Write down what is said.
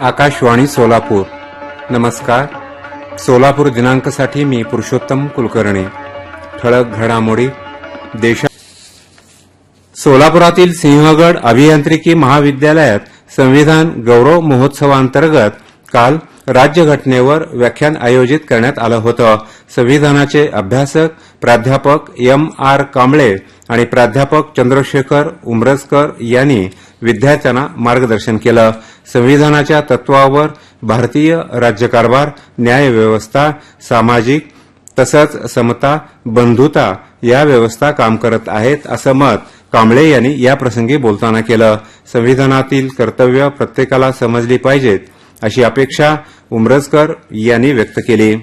आकाशवाणी सोलापूर. नमस्कार. सोलापूर दिनांकसाठी मी पुरुषोत्तम कुलकर्णी. ठळक घडामोडी देशा सोलापुरातील सिंहगड अभियांत्रिकी महाविद्यालयात संविधान गौरव महोत्सवांतर्गत काल राज्यघटनेवर व्याख्यान आयोजित करण्यात आलं होतं. संविधानाचे अभ्यासक प्राध्यापक एम आर कांबळे आणि प्राध्यापक चंद्रशेखर उमरजकर यांनी विद्यार्थ्यांना मार्गदर्शन केलं. संविधानाच्या तत्वावर भारतीय राज्यकारभार न्यायव्यवस्था सामाजिक तसंच समता बंधुता या व्यवस्था काम करत आहेत असं मत कांबळे यांनी याप्रसंगी बोलताना केलं. संविधानातील कर्तव्य प्रत्येकाला समजली पाहिजेत अशी अपेक्षा उमरजकर यांनी व्यक्त केली.